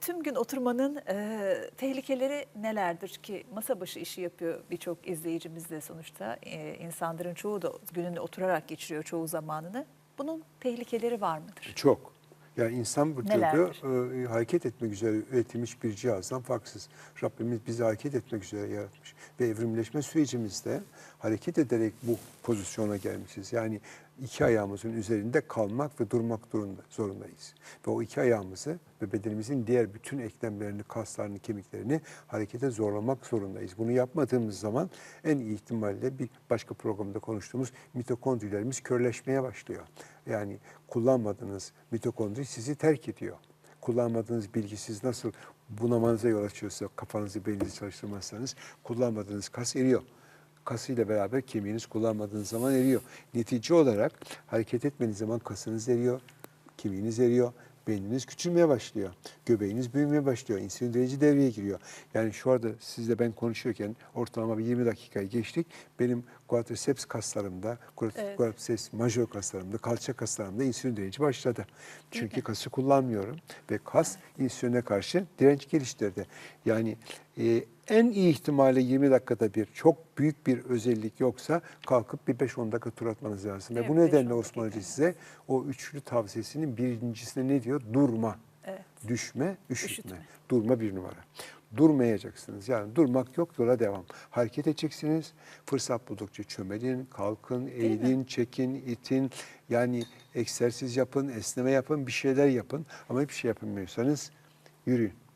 Tüm gün oturmanın e, tehlikeleri nelerdir ki masa başı işi yapıyor birçok izleyicimiz de sonuçta e, insanların çoğu da gününde oturarak geçiriyor çoğu zamanını. Bunun tehlikeleri var mıdır? Çok. Yani insan vücudu Nelerdir? e, hareket etmek üzere üretilmiş bir cihazdan farksız. Rabbimiz bizi hareket etmek üzere yaratmış. Ve evrimleşme sürecimizde hareket ederek bu pozisyona gelmişiz. Yani iki ayağımızın üzerinde kalmak ve durmak zorundayız. Ve o iki ayağımızı ve bedenimizin diğer bütün eklemlerini, kaslarını, kemiklerini harekete zorlamak zorundayız. Bunu yapmadığımız zaman en iyi ihtimalle bir başka programda konuştuğumuz mitokondrilerimiz körleşmeye başlıyor. Yani kullanmadığınız mitokondri sizi terk ediyor. Kullanmadığınız bilgi siz nasıl bunamanıza yol açıyorsa, kafanızı, beyninizi çalıştırmazsanız kullanmadığınız kas eriyor. Kasıyla beraber kemiğiniz kullanmadığınız zaman eriyor. Netice olarak hareket etmediğiniz zaman kasınız eriyor, kemiğiniz eriyor, beyniniz küçülmeye başlıyor. Göbeğiniz büyümeye başlıyor. İnsülin direci devreye giriyor. Yani şu anda sizle ben konuşuyorken ortalama bir 20 dakikayı geçtik. Benim quadriceps kaslarımda, Evet. quadriceps major kaslarımda, kalça kaslarımda insülin direci başladı. Çünkü kası kullanmıyorum ve kas insüline karşı direnç geliştirdi. Yani e, en iyi ihtimalle 20 dakikada bir çok büyük bir özellik yoksa kalkıp bir 5-10 dakika tur atmanız lazım. Evet, ve bu nedenle 5-10 Osman Hoca size o üçlü tavsiyesinin birincisinde ne diyor? Durma, Evet. düşme, üşütme. Üşütme. Durma bir numara. Durmayacaksınız. Yani durmak yok, yola devam. Hareket edeceksiniz. Fırsat buldukça çömelin, kalkın, eğilin, çekin, itin. Yani egzersiz yapın, esneme yapın, bir şeyler yapın. Ama hiçbir şey yapamıyorsanız yürüyün.